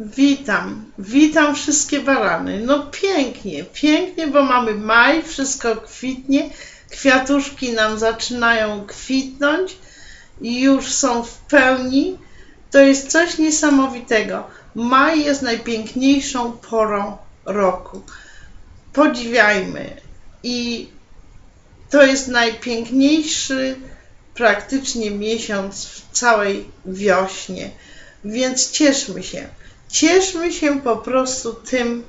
Witam, witam wszystkie barany. No pięknie, pięknie, bo mamy maj, wszystko kwitnie, kwiatuszki nam zaczynają kwitnąć i już są w pełni. To jest coś niesamowitego. Maj jest najpiękniejszą porą roku. Podziwiajmy i to jest najpiękniejszy praktycznie miesiąc w całej wiośnie, więc cieszmy się. Cieszmy się po prostu tym,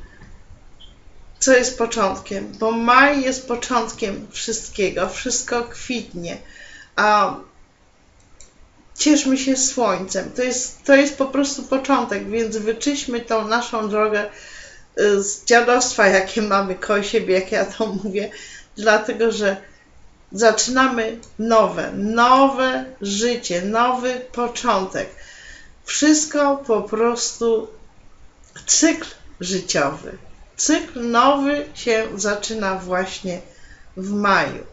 co jest początkiem, bo maj jest początkiem wszystkiego, wszystko kwitnie, a cieszmy się słońcem. To jest, to jest po prostu początek, więc wyczyśmy tą naszą drogę y, z dziadostwa, jakie mamy koło siebie, jak ja to mówię, dlatego że zaczynamy nowe, nowe życie, nowy początek. Wszystko po prostu cykl życiowy. Cykl nowy się zaczyna właśnie w maju.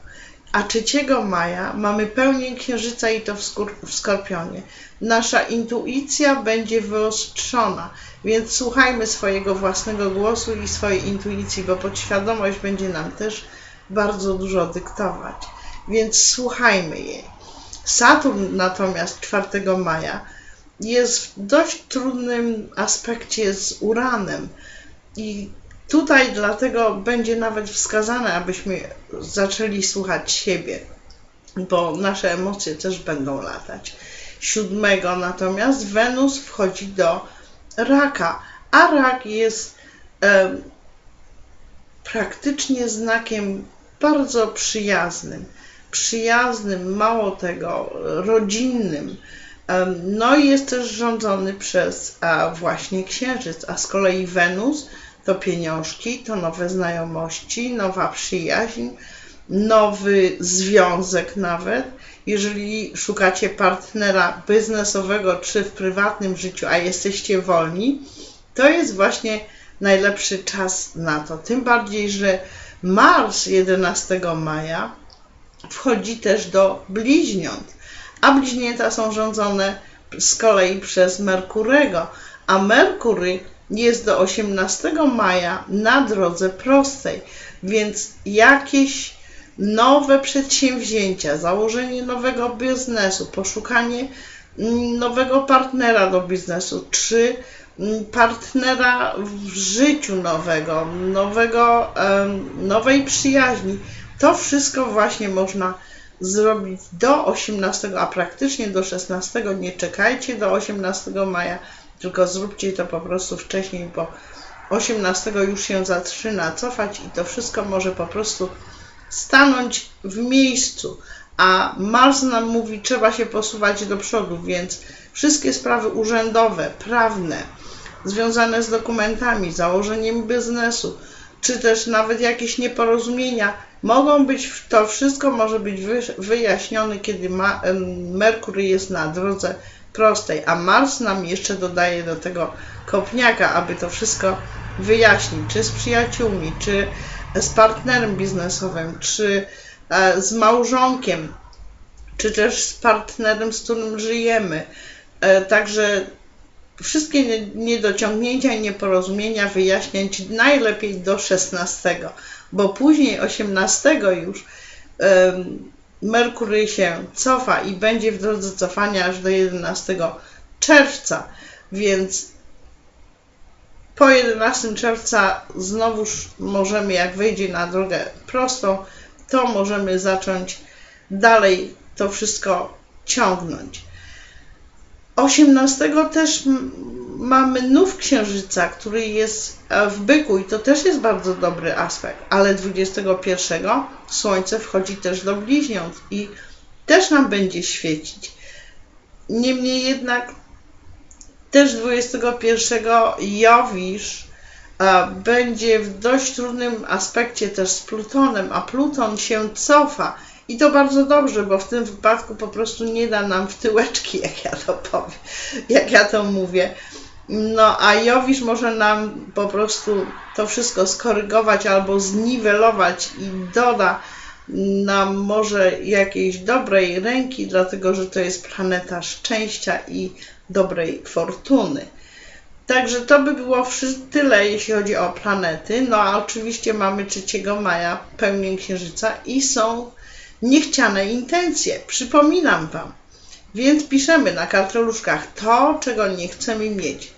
A 3 maja mamy pełnię księżyca i to w, w skorpionie. Nasza intuicja będzie wyostrzona, więc słuchajmy swojego własnego głosu i swojej intuicji, bo podświadomość będzie nam też bardzo dużo dyktować. Więc słuchajmy jej. Saturn natomiast 4 maja jest w dość trudnym aspekcie z Uranem i tutaj dlatego będzie nawet wskazane, abyśmy zaczęli słuchać siebie, bo nasze emocje też będą latać. 7 natomiast Wenus wchodzi do raka, a rak jest e, praktycznie znakiem bardzo przyjaznym. Przyjaznym, mało tego, rodzinnym. No i jest też rządzony przez właśnie księżyc, a z kolei Wenus to pieniążki, to nowe znajomości, nowa przyjaźń, nowy związek nawet. Jeżeli szukacie partnera biznesowego czy w prywatnym życiu, a jesteście wolni, to jest właśnie najlepszy czas na to. Tym bardziej, że Mars 11 maja wchodzi też do bliźniąt, a bliźnięta są rządzone z kolei przez Merkurego, a Merkury jest do 18 maja na drodze prostej, więc jakieś nowe przedsięwzięcia, założenie nowego biznesu, poszukanie nowego partnera do biznesu, czy partnera w życiu nowego, nowego, nowej przyjaźni. To wszystko właśnie można zrobić do 18, a praktycznie do 16. Nie czekajcie do 18 maja, tylko zróbcie to po prostu wcześniej, bo 18 już się zaczyna cofać i to wszystko może po prostu stanąć w miejscu. A Mars nam mówi, trzeba się posuwać do przodu, więc wszystkie sprawy urzędowe, prawne, związane z dokumentami, założeniem biznesu, czy też nawet jakieś nieporozumienia, mogą być, to wszystko może być wy- wyjaśnione, kiedy ma, Merkury jest na drodze prostej, a Mars nam jeszcze dodaje do tego kopniaka, aby to wszystko wyjaśnić, czy z przyjaciółmi, czy z partnerem biznesowym, czy e, z małżonkiem, czy też z partnerem, z którym żyjemy. E, Także wszystkie nie- niedociągnięcia i nieporozumienia wyjaśniać najlepiej do 16, bo później 18 już em, Merkury się cofa i będzie w drodze cofania aż do 11 czerwca, więc po 11 czerwca znowuż możemy, jak wejdzie na drogę prostą, to możemy zacząć dalej to wszystko ciągnąć. 18 też mamy nów księżyca, który jest e, w byku i to też jest bardzo dobry aspekt, ale 21 słońce wchodzi też do bliźniąt i też nam będzie świecić. Niemniej jednak też 21 Jowisz e, będzie w dość trudnym aspekcie też z Plutonem, a Pluton się cofa. I to bardzo dobrze, bo w tym wypadku po prostu nie da nam w tyłeczki, jak ja to powiem, jak ja to mówię. No, a Jowisz może nam po prostu to wszystko skorygować albo zniwelować i doda nam może jakiejś dobrej ręki, dlatego że to jest planeta szczęścia i dobrej fortuny. Także to by było tyle, jeśli chodzi o planety. No a oczywiście mamy 3 maja pełnię księżyca i są niechciane intencje. Przypominam Wam. Więc piszemy na kartoluszkach to, czego nie chcemy mieć.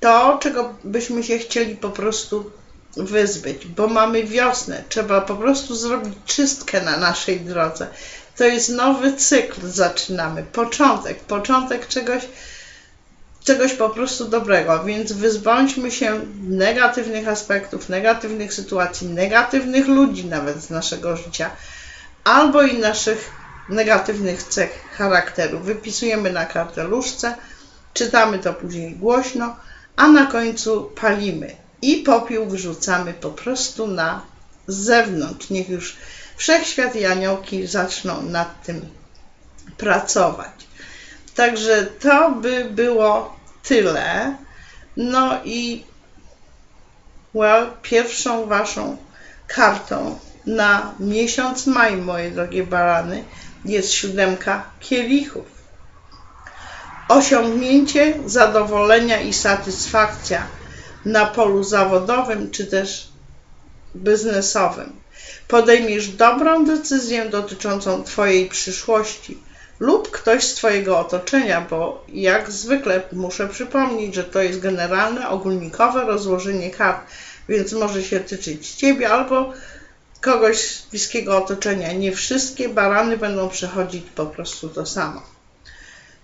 To, czego byśmy się chcieli po prostu wyzbyć, bo mamy wiosnę. Trzeba po prostu zrobić czystkę na naszej drodze. To jest nowy cykl, zaczynamy. Początek, początek czegoś, czegoś po prostu dobrego, więc wyzbądźmy się negatywnych aspektów, negatywnych sytuacji, negatywnych ludzi nawet z naszego życia, albo i naszych negatywnych cech charakteru. Wypisujemy na karteluszce, czytamy to później głośno, a na końcu palimy i popiół wyrzucamy po prostu na zewnątrz. Niech już wszechświat i aniołki zaczną nad tym pracować. Także to by było tyle. No i well, pierwszą waszą kartą na miesiąc maj, moje drogie barany, jest siódemka kielichów. Osiągnięcie zadowolenia i satysfakcja na polu zawodowym czy też biznesowym. Podejmiesz dobrą decyzję dotyczącą Twojej przyszłości lub ktoś z Twojego otoczenia, bo jak zwykle muszę przypomnieć, że to jest generalne, ogólnikowe rozłożenie kart, więc może się tyczyć Ciebie albo kogoś z bliskiego otoczenia. Nie wszystkie barany będą przechodzić po prostu to samo.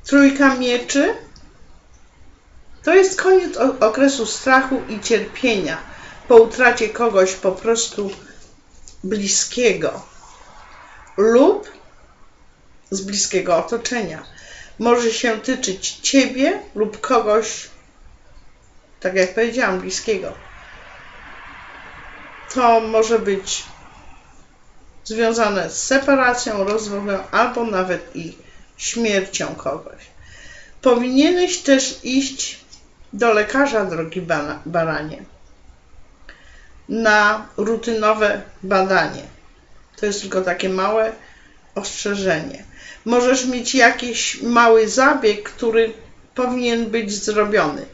Trójka mieczy to jest koniec okresu strachu i cierpienia po utracie kogoś po prostu bliskiego lub z bliskiego otoczenia. Może się tyczyć ciebie lub kogoś, tak jak powiedziałam, bliskiego. To może być związane z separacją, rozwodem albo nawet i śmiercią kogoś. Powinieneś też iść do lekarza, drogi baranie, na rutynowe badanie. To jest tylko takie małe ostrzeżenie. Możesz mieć jakiś mały zabieg, który powinien być zrobiony.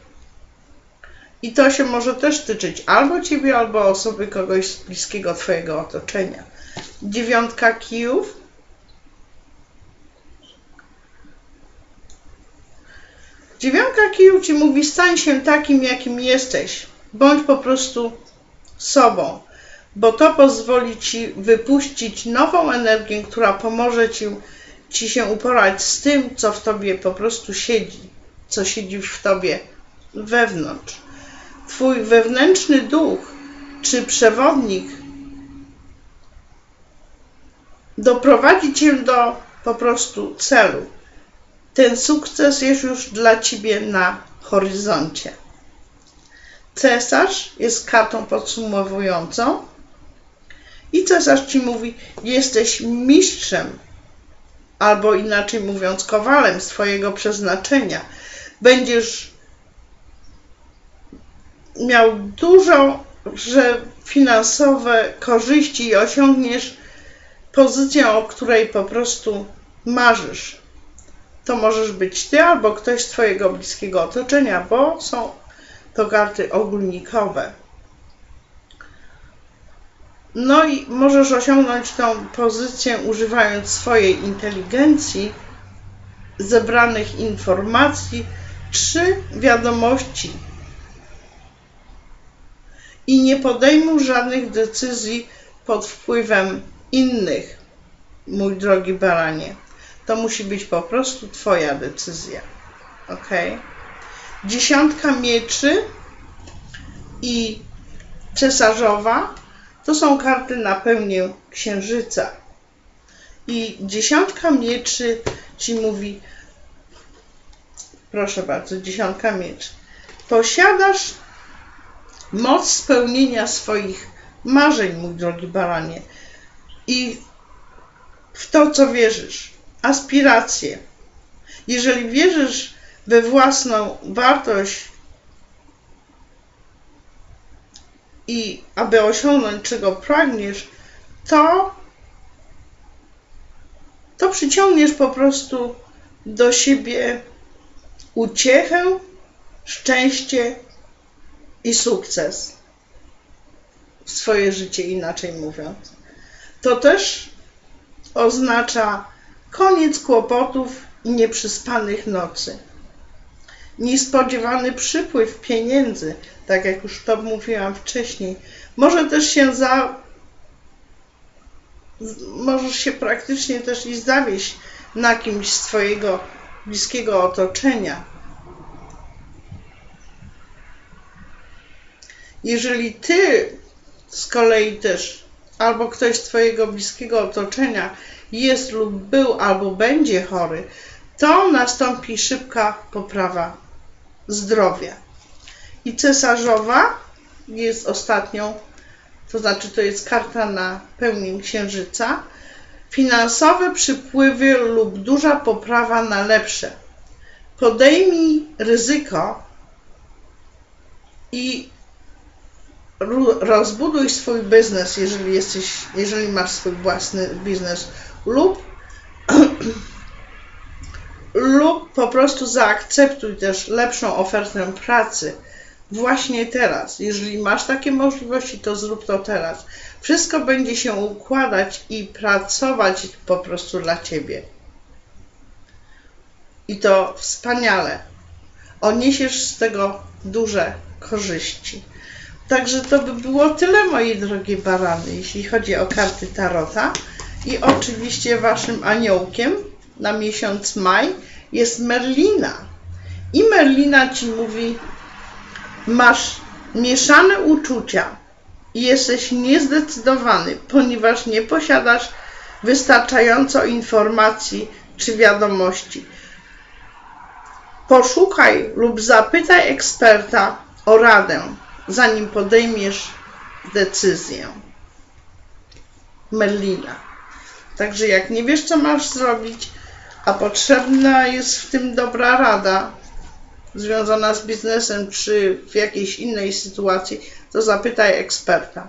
I to się może też tyczyć albo ciebie, albo osoby kogoś z bliskiego twojego otoczenia. Dziewiątka kijów Dziewiątka kijów ci mówi, stań się takim, jakim jesteś. Bądź po prostu sobą, bo to pozwoli ci wypuścić nową energię, która pomoże ci, ci się uporać z tym, co w tobie po prostu siedzi, co siedzi w tobie wewnątrz. Twój wewnętrzny duch czy przewodnik doprowadzi cię do po prostu celu ten sukces jest już dla ciebie na horyzoncie. Cesarz jest kartą podsumowującą i cesarz ci mówi: Jesteś mistrzem, albo inaczej mówiąc, kowalem swojego przeznaczenia. Będziesz miał dużo że finansowe korzyści i osiągniesz pozycję, o której po prostu marzysz to możesz być ty albo ktoś z twojego bliskiego otoczenia, bo są to karty ogólnikowe. No i możesz osiągnąć tą pozycję używając swojej inteligencji, zebranych informacji czy wiadomości. I nie podejmuj żadnych decyzji pod wpływem innych, mój drogi baranie. To musi być po prostu Twoja decyzja. Ok? Dziesiątka mieczy i cesarzowa to są karty na pełnię księżyca. I dziesiątka mieczy ci mówi, proszę bardzo, dziesiątka mieczy. Posiadasz moc spełnienia swoich marzeń, mój drogi baranie, i w to, co wierzysz aspiracje. Jeżeli wierzysz we własną wartość i aby osiągnąć czego pragniesz, to to przyciągniesz po prostu do siebie uciechę szczęście i sukces w swoje życie, inaczej mówiąc. To też oznacza koniec kłopotów i nieprzyspanych nocy. Niespodziewany przypływ pieniędzy, tak jak już to mówiłam wcześniej, może też się za. Możesz się praktycznie też i zawieść na kimś swojego bliskiego otoczenia. Jeżeli ty z kolei też albo ktoś z twojego bliskiego otoczenia jest lub był albo będzie chory, to nastąpi szybka poprawa zdrowia. I cesarzowa jest ostatnią, to znaczy to jest karta na pełnię księżyca. Finansowe przypływy lub duża poprawa na lepsze. Podejmij ryzyko i rozbuduj swój biznes, jeżeli jesteś, jeżeli masz swój własny biznes lub lub po prostu zaakceptuj też lepszą ofertę pracy właśnie teraz. Jeżeli masz takie możliwości, to zrób to teraz. Wszystko będzie się układać i pracować po prostu dla ciebie. I to wspaniale. Odniesiesz z tego duże korzyści. Także to by było tyle, moi drogie barany, jeśli chodzi o karty Tarota. I oczywiście waszym aniołkiem na miesiąc maj jest Merlina. I Merlina ci mówi: Masz mieszane uczucia i jesteś niezdecydowany, ponieważ nie posiadasz wystarczająco informacji czy wiadomości. Poszukaj lub zapytaj eksperta o radę, zanim podejmiesz decyzję. Merlina. Także jak nie wiesz, co masz zrobić, a potrzebna jest w tym dobra rada związana z biznesem czy w jakiejś innej sytuacji, to zapytaj eksperta.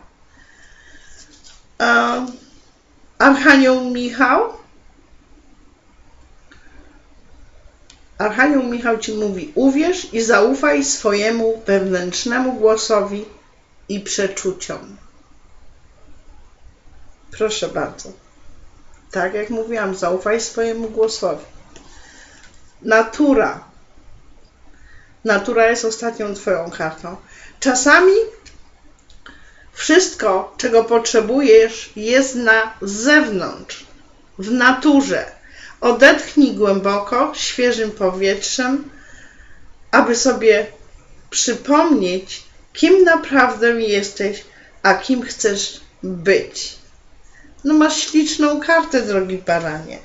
Archanioł Michał. Archanioł Michał ci mówi: uwierz i zaufaj swojemu wewnętrznemu głosowi i przeczuciom. Proszę bardzo. Tak jak mówiłam, zaufaj swojemu głosowi. Natura. Natura jest ostatnią Twoją kartą. Czasami wszystko, czego potrzebujesz, jest na zewnątrz, w naturze. Odetchnij głęboko, świeżym powietrzem, aby sobie przypomnieć, kim naprawdę jesteś, a kim chcesz być. No masz śliczną kartę, drogi baranie.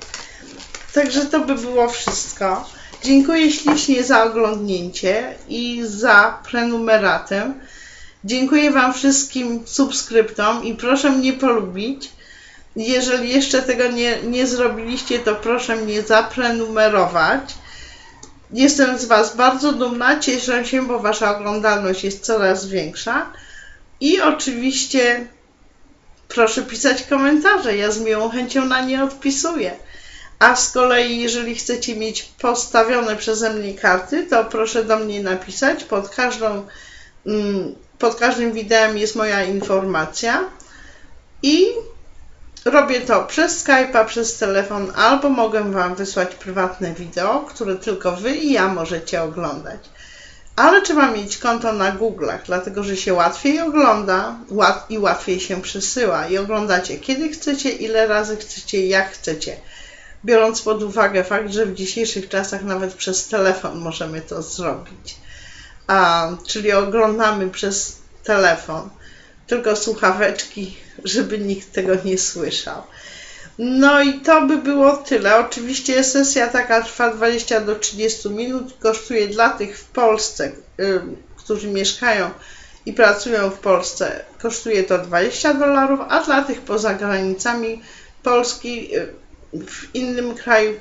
Także to by było wszystko. Dziękuję ślicznie za oglądnięcie i za prenumeratę. Dziękuję Wam wszystkim subskryptom i proszę mnie polubić. Jeżeli jeszcze tego nie, nie zrobiliście, to proszę mnie zaprenumerować. Jestem z Was bardzo dumna, cieszę się, bo Wasza oglądalność jest coraz większa. I oczywiście proszę pisać komentarze. Ja z miłą chęcią na nie odpisuję. A z kolei, jeżeli chcecie mieć postawione przeze mnie karty, to proszę do mnie napisać. Pod, każdą, mm, pod każdym wideo jest moja informacja. I robię to przez Skype'a, przez telefon, albo mogę Wam wysłać prywatne wideo, które tylko Wy i ja możecie oglądać ale trzeba mieć konto na Google'ach, dlatego że się łatwiej ogląda i łatwiej się przesyła i oglądacie kiedy chcecie, ile razy chcecie, jak chcecie. Biorąc pod uwagę fakt, że w dzisiejszych czasach nawet przez telefon możemy to zrobić. A, czyli oglądamy przez telefon, tylko słuchaweczki, żeby nikt tego nie słyszał. No i to by było tyle. Oczywiście sesja taka trwa 20 do 30 minut. Kosztuje dla tych w Polsce, którzy mieszkają i pracują w Polsce, kosztuje to 20 dolarów, a dla tych poza granicami Polski, w innym kraju,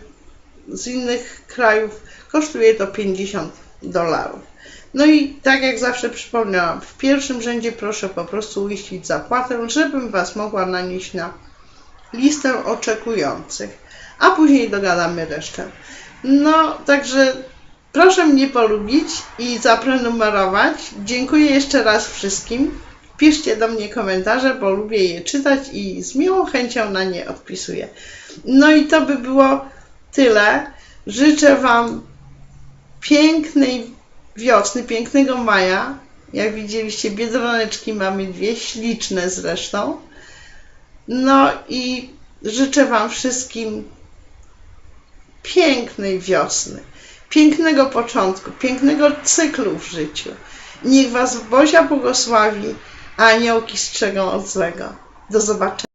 z innych krajów kosztuje to 50 dolarów. No i tak jak zawsze przypomniałam, w pierwszym rzędzie proszę po prostu uiścić zapłatę, żebym Was mogła nanieść na listę oczekujących, a później dogadamy resztę. No, także Proszę mnie polubić i zaprenumerować. Dziękuję jeszcze raz wszystkim. Piszcie do mnie komentarze, bo lubię je czytać i z miłą chęcią na nie odpisuję. No i to by było tyle. Życzę Wam pięknej wiosny, pięknego maja. Jak widzieliście, biedroneczki mamy dwie, śliczne zresztą. No i życzę Wam wszystkim pięknej wiosny, pięknego początku, pięknego cyklu w życiu. Niech Was Bozia błogosławi, a aniołki strzegą od złego. Do zobaczenia.